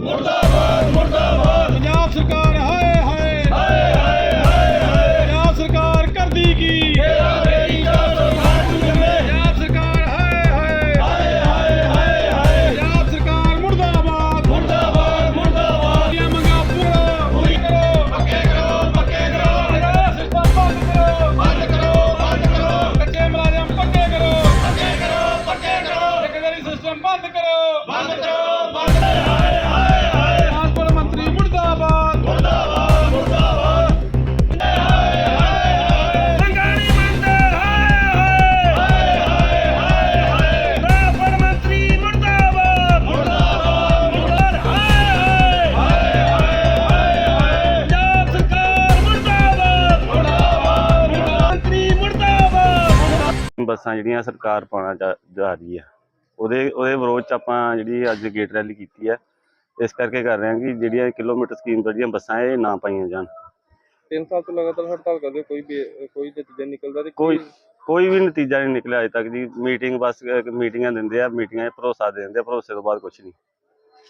মুর্দাবাদ ਬੱਸਾਂ ਜਿਹੜੀਆਂ ਸਰਕਾਰ ਪਾਉਣਾ ਜਾ ਜਾ ਰਹੀ ਹੈ ਉਹਦੇ ਉਹਦੇ ਵਿਰੋਧ ਚ ਆਪਾਂ ਜਿਹੜੀ ਅੱਜ ਗੇਟ ਰੈਲੀ ਕੀਤੀ ਹੈ ਇਸ ਕਰਕੇ ਕਰ ਰਹੇ ਹਾਂ ਕਿ ਜਿਹੜੀਆਂ ਕਿਲੋਮੀਟਰ ਸਕੀਮ ਜਿਹੜੀਆਂ ਬੱਸਾਂ ਇਹ ਨਾ ਪਾਈਆਂ ਜਾਣ। ਤਿੰਨ ਸਾਲ ਤੋਂ ਲਗਾਤਾਰ ਹੜਤਾਲ ਕਰਦੇ ਹੋ, ਕੋਈ ਬੇ- ਕੋਈ ਨਤੀਜਾ ਨਿਕਲਦਾ ਤੇ ਕੋਈ ਕੋਈ ਵੀ ਨਤੀਜਾ ਨਹੀਂ ਨਿਕਲਿਆ ਅਜੇ ਤੱਕ ਜੀ। ਮੀਟਿੰਗ ਬਸ ਅਹ, ਮੀਟਿੰਗਾਂ ਦਿੰਦੇ ਆ ਮੀਟਿੰਗਾਂ 'ਚ ਭਰੋਸਾ ਦੇ ਦਿੰਦੇ ਆ ਭਰੋਸੇ ਤੋਂ ਬਾਅਦ ਕੁਝ ਨਹੀਂ।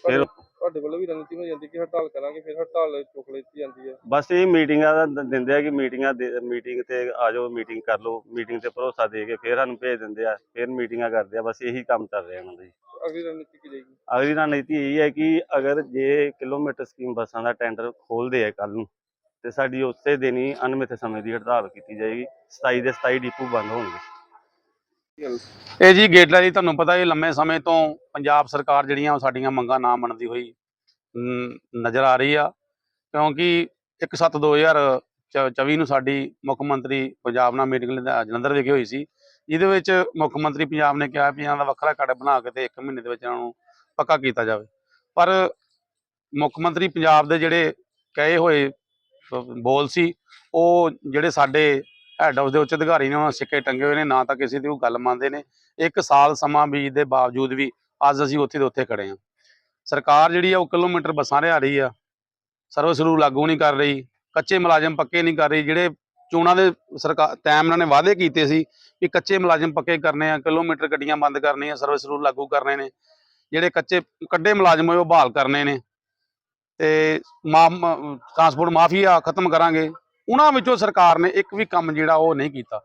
ਫਿਰ ਤੁਹਾਡੇ ਵੱਲੋਂ ਵੀ ਰਣਨੀਤੀ ਹੋ ਜਾਂਦੀ ਕਿ ਹੜਤਾਲ ਕਰਾਂਗੇ ਫਿਰ ਹੜਤਾਲ ਚੁੱਕ ਲਈ ਜਾਂਦੀ ਹੈ। ਬਸ ਇਹ ਮੀਟਿੰਗਾਂ ਦਾ ਦ- ਦਿੰਦੇ ਆ ਕਿ ਮੀਟਿੰਗਾਂ ਮੀਟਿੰਗ ਤੇ ਆ ਜਾਓ ਮੀਟਿੰਗ ਕਰ ਲਓ ਮੀਟਿੰਗ ਤੇ ਭਰੋਸਾ ਦੇ ਕੇ ਫਿਰ ਸਾਨੂੰ ਭੇਜ ਦਿੰਦੇ ਆ ਫਿਰ ਮੀਟਿੰਗਾਂ ਕਰਦੇ ਆ ਬਸ ਇਹੀ ਕੰਮ ਚੱਲ ਰਿਹਾ ਇਹਨਾਂ ਦਾ ਜੀ। ਅਗਲੀ ਰਣਨੀਤੀ ਕੀ ਰਹੇਗੀ? ਅਗਲੀ ਰਣਨੀਤੀ ਇਹ ਹੈ ਕਿ ਅਗਰ ਜੇ ਕਿਲੋਮੀਟਰ ਸਕੀਮ ਬੱਸਾਂ ਦਾ ਟੈਂਡਰ ਖੋਲਦੇ ਆ ਕੱਲ ਨੂੰ ਤੇ ਸਾਡੀ ਉਸੇ ਦਿਨ ਹੀ ਅਨਮਿੱਥੇ ਸਮੇਂ ਦੀ ਹੜਤਾਲ ਕੀਤੀ ਜਾਏਗੀ 27 ਦੇ 27 ਡਿਪੂ ਬੰਦ ਹੋਣਗੇ। ਇਹ ਜੀ ਗੇਟ ਰੈਲੀ ਤੁਹਾਨੂੰ ਪਤਾ ਇਹ ਲੰਮੇ ਸਮੇਂ ਤੋਂ ਪੰਜਾਬ ਸਰਕਾਰ ਜਿਹੜੀਆਂ ਉਹ ਸਾਡੀਆਂ ਮੰਗਾਂ ਨਾ ਮੰਨਦੀ ਹੋਈ ਨਜ਼ਰ ਆ ਰਹੀ ਆ। ਕਿਉਂਕਿ 1/7/2024 ਨੂੰ ਸਾਡੀ ਮੁੱਖ ਮੰਤਰੀ ਪੰਜਾਬ ਨਾਲ ਮੀਟਿੰਗ ਜਲੰਧਰ ਵਿਖੇ ਹੋਈ ਸੀ। ਜਿਹਦੇ ਵਿੱਚ ਮੁੱਖ ਮੰਤਰੀ ਪੰਜਾਬ ਨੇ ਕਿਹਾ ਵੀ ਇਹਨਾਂ ਦਾ ਵੱਖਰਾ ਕੱਢ ਬਣਾ ਕੇ ਤੇ 1 ਮਹੀਨੇ ਦੇ ਵਿੱਚ ਇਹਨਾਂ ਨੂੰ ਪੱਕਾ ਕੀਤਾ ਜਾਵੇ। ਪਰ ਮੁੱਖ ਮੰਤਰੀ ਪੰਜਾਬ ਦੇ ਜਿਹੜੇ ਕਹੇ ਹੋਏ ਬੋਲ ਸੀ, ਉਹ ਜਿਹੜੇ ਸਾਡੇ ਹੈੱਡ ਹਾਊਸ ਦੇ ਉੱਚ ਅਧਿਕਾਰੀ ਨੇ ਉਹਨਾਂ ਸਿੱਕੇ ਟੰਗੇ ਹੋਏ ਨੇ, ਨਾ ਤਾਂ ਕਿਸੇ ਦੀ ਉਹ ਗੱਲ ਮੰਨਦੇ ਨੇ। ਇੱਕ ਸਾਲ ਸਮਾਂ ਬੀਜ ਦੇ ਬਾਵਜੂਦ ਵੀ ਅੱਜ ਅਸੀਂ ਉੱਥੇ ਦੇ ਉੱਥੇ ਖੜੇ ਹਾਂ। ਸਰਕਾਰ ਜਿਹੜੀ ਆ ਉਹ ਕਿਲੋਮੀਟਰ ਬੱਸਾਂ ਰਿਆ ਰਹੀ ਆ। ਸਰਵਿਸ ਰੂਲ ਲਾਗੂ ਨਹੀਂ ਕਰ ਰਹੀ, ਕੱਚੇ ਮੁਲਾਜ਼ਮ ਪੱਕੇ ਨਹੀਂ ਕਰ ਰਹੀ। ਜਿਹੜੇ ਚੋਣਾਂ ਦੇ ਸਰਕਾਰ ਟਾਈਮ ਨਾਲ ਨੇ ਵਾਅਦੇ ਕੀਤੇ ਸੀ ਕਿ ਕੱਚੇ ਮੁਲਾਜ਼ਮ ਪੱਕੇ ਕਰਨੇ ਆ, ਕਿਲੋਮੀਟਰ ਗੱਡੀਆਂ ਬੰਦ ਕਰਨੀਆਂ, ਸਰਵਿਸ ਰੂਲ ਲਾਗੂ ਕਰਨੇ ਨੇ। ਜਿਹੜੇ ਕੱਚੇ, ਕੱਢੇ ਮੁਲਾਜ਼ਮ ਹੋਏ ਉਹ ਬਹਾਲ ਕਰਨੇ ਨੇ। ਤੇ ਟਰਾਂਸਪੋਰਟ ਮਾਫੀਆ ਖਤਮ ਕਰਾਂਗੇ। ਉਹਨਾਂ ਵਿੱਚੋਂ ਸਰਕਾਰ ਨੇ ਇੱਕ ਵੀ ਕੰਮ ਜਿਹੜਾ ਉਹ ਨਹੀਂ ਕੀਤਾ।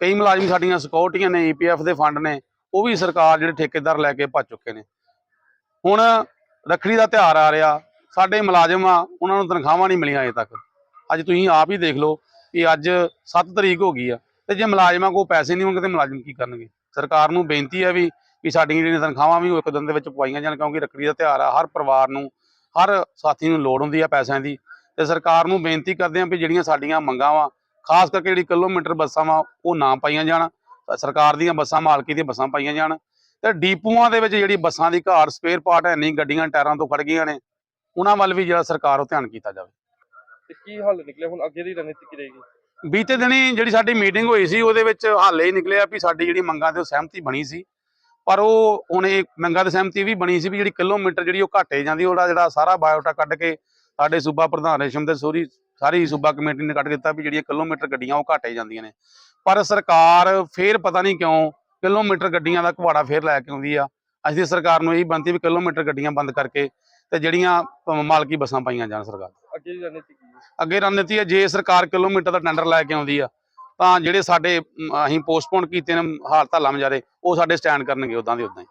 ਕਈ ਮੁਲਾਜ਼ਮ ਸਾਡੀਆਂ ਸਿਕਿਉਰਟੀਆਂ ਨੇ ਈਪੀਐਫ ਦੇ ਫੰਡ ਨੇ, ਉਹ ਵੀ ਸਰਕਾਰ ਜਿਹੜੇ ਠੇਕੇਦਾਰ ਲੈ ਕੇ ਭੱਜ ਚੁੱਕੇ ਨੇ। ਹੁਣ ਰੱਖੜੀ ਦਾ ਤਿਉਹਾਰ ਆ ਰਿਹਾ, ਸਾਡੇ ਮੁਲਾਜ਼ਮ ਆ, ਉਹਨਾਂ ਨੂੰ ਤਨਖਾਹਾਂ ਨਹੀਂ ਮਿਲੀਆਂ ਅਜੇ ਤੱਕ। ਅੱਜ ਤੁਸੀਂ ਆਪ ਹੀ ਦੇਖ ਲਓ ਕਿ ਅੱਜ 7 ਤਰੀਕ ਹੋ ਗਈ ਆ, ਤੇ ਜੇ ਮੁਲਾਜ਼ਮਾਂ ਕੋਲ ਪੈਸੇ ਨਹੀਂ ਹੋਣਗੇ ਤੇ ਮੁਲਾਜ਼ਮ ਕੀ ਕਰਨਗੇ? ਸਰਕਾਰ ਨੂੰ ਬੇਨਤੀ ਹੈ ਵੀ ਵੀ ਸਾਡੀਆਂ ਜਿਹੜੀਆਂ ਤਨਖਾਹਾਂ ਵੀ ਉਹ ਇੱਕ ਦਿਨ ਦੇ ਵਿੱਚ ਪਵਾਈਆਂ ਜਾਣ, ਕਿਉਂਕਿ ਰੱਖੜੀ ਦਾ ਤਿਉਹਾਰ ਆ, ਹਰ ਪਰਿਵਾਰ ਨੂੰ, ਹਰ ਸਾਥੀ ਨੂੰ ਲੋੜ ਹੁੰਦੀ ਆ ਪੈਸਿਆਂ ਦੀ। ਤੇ ਸਰਕਾਰ ਨੂੰ ਬੇਨਤੀ ਕਰਦੇ ਹਾਂ ਵੀ ਜਿਹੜੀਆਂ ਸਾਡੀਆਂ ਮੰਗਾਂ ਵਾ ਖਾਸ ਕਰਕੇ ਜਿਹੜੀ ਕਿਲੋਮੀਟਰ ਬੱਸਾਂ ਵਾ ਉਹ ਨਾ ਪਾਈਆਂ ਜਾਣ। ਸਰਕਾਰ ਦੀਆਂ ਬੱਸਾਂ ਮਾਲਕੀ ਦੀਆਂ ਬੱਸਾਂ ਪਾਈਆਂ ਜਾਣ। ਤੇ ਡੀਪੂਆਂ ਦੇ ਵਿੱਚ ਜਿਹੜੀ ਬੱਸਾਂ ਦੀ ਘਾਟ ਸਪੇਅਰ ਪਾਰਟ ਹੈ ਨਹੀਂ ਗੱਡੀਆਂ ਟਾਇਰਾਂ ਤੋਂ ਖੜ ਗਈਆਂ ਨੇ ਉਹਨਾਂ ਵੱਲ ਵੀ ਜਿਹੜਾ ਸਰਕਾਰ ਉਹ ਧਿਆਨ ਕੀਤਾ ਜਾਵੇ। ਤੇ ਕੀ ਹੱਲ ਨਿਕਲਿਆ? ਹੁਣ ਅੱਗੇ ਦੀ ਰਣਨੀਤੀ ਕੀ ਰਹੇਗੀ? ਬੀਤੇ ਦਿਨੀ ਜਿਹੜੀ ਸਾਡੀ ਮੀਟਿੰਗ ਹੋਈ ਸੀ ਉਹਦੇ ਵਿੱਚ ਹਾਲੇ ਹੀ ਨਿਕਲਿਆ ਵੀ ਸਾਡੀ ਜਿਹੜੀ ਮੰਗਾਂ ਤੇ ਉਹ ਸਹਿਮਤੀ ਬਣੀ ਸੀ। ਪਰ ਉਹ ਹੁਣ ਇਹ ਮੰਗਾਂ ਤੇ ਸਹਿਮਤੀ ਵੀ ਬਣੀ ਸੀ ਵੀ ਜਿਹੜੀ ਕਿਲੋਮੀਟਰ ਜਿਹੜੀ ਉਹ ਘਾਟੇ ਜਾਂਦੀ ਉਹਦਾ ਜਿਹੜਾ ਸਾਰਾ ਬਾਇਓਟਾ ਕੱਢ ਕੇ ਸਾਡੇ ਸੂਬਾ ਪ੍ਰਧਾਨ ਰੇਸ਼ਮ ਦੇ ਸੋਰੀ ਸਾਰੀ ਸੂਬਾ ਕਮੇਟੀ ਨੇ ਕੱਢ ਦਿੱਤਾ ਵੀ ਜਿਹੜੀਆਂ ਕਿਲੋਮੀਟਰ ਗੱਡੀਆਂ ਉਹ ਘਾਟੇ ਜਾਂਦੀਆਂ ਨੇ। ਪਰ ਸਰਕਾਰ ਫੇਰ ਪਤਾ ਨਹੀਂ ਕਿਉਂ ਕਿਲੋਮੀਟਰ ਗੱਡੀਆਂ ਦਾ ਘਵਾੜਾ ਫੇਰ ਲੈ ਕੇ ਆਉਂਦੀ ਆ। ਅਸੀਂ ਸਰਕਾਰ ਨੂੰ ਇਹੀ ਬੇਨਤੀ ਵੀ ਕਿਲੋਮੀਟਰ ਗੱਡੀਆਂ ਬੰਦ ਕਰਕੇ ਤੇ ਜਿਹੜੀਆਂ ਮਾਲਕੀ ਬੱਸਾਂ ਪਾਈਆਂ ਜਾਣ ਸਰਕਾਰ ਅੱਗੇ ਦੀ ਰਣਨੀਤੀ ਕੀ ਹੈ? ਅੱਗੇ ਰਣਨੀਤੀ ਹੈ ਜੇ ਸਰਕਾਰ ਕਿਲੋਮੀਟਰ ਦਾ ਟੈਂਡਰ ਲੈ ਕੇ ਆਉਂਦੀ ਆ ਤਾਂ ਜਿਹੜੇ ਸਾਡੇ ਅਸੀਂ ਪੋਸਟਪੋਨ ਕੀਤੇ ਨੇ ਹਾਲਤ ਹਾਲਾਂ ਮੁਜ਼ਾਰੇ ਉਹ ਸਾਡੇ ਸਟੈਂਡ ਕਰਨਗੇ ਉਦਾਂ ਦੇ ਉਦਾਂ ਹੀ।